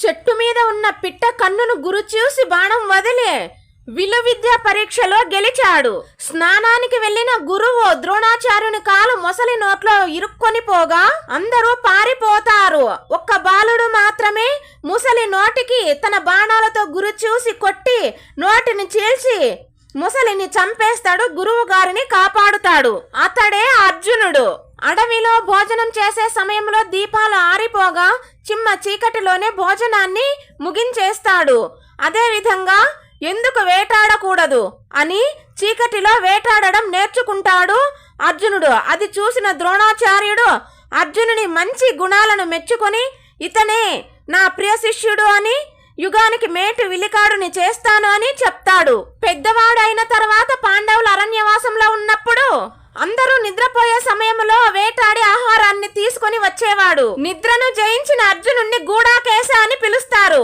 చెట్టు మీద ఉన్న పిట్ట కన్నును గురు చూసి బాణం వదిలి విలువిద్య పరీక్షలో గెలిచాడు. స్నానానికి వెళ్ళిన గురువు ద్రోణాచార్యుని కాలు మొసలి నోట్లో ఇరుక్కొని పోగా అందరూ పారిపోతారు. ఒక్క బాలుడు మాత్రమే ముసలి నోటికి తన బాణాలతో గురు చూసి కొట్టి నోటిని చీల్చి ముసలిని చంపేస్తాడు గురువు గారిని కాపాడుతాడు. అతడే అర్జునుడు. అడవిలో భోజనం చేసే సమయంలో దీపాలు ఆరిపోగా చిమ్మ చీకటిలోనే భోజనాన్ని ముగించేస్తాడు. అదేవిధంగా ఎందుకు వేటాడకూడదు అని చీకటిలో వేటాడడం నేర్చుకుంటాడు అర్జునుడు. అది చూసిన ద్రోణాచార్యుడు అర్జునుని మంచి గుణాలను మెచ్చుకొని ఇతనే నా ప్రియ శిష్యుడు అని యుగానికి మేటు విలికాడుని చేస్తాను అని చెప్తాడు. పెద్దవాడైన తర్వాత పాండవులు అరణ్యవాసంలో ఉన్నప్పుడు అందరూ నిద్రపోయే సమయంలో వేట తీసుకుని వచ్చేవాడు. నిద్రను జయించిన అర్జునుణ్ణి గూడాకేశ అని పిలుస్తారు.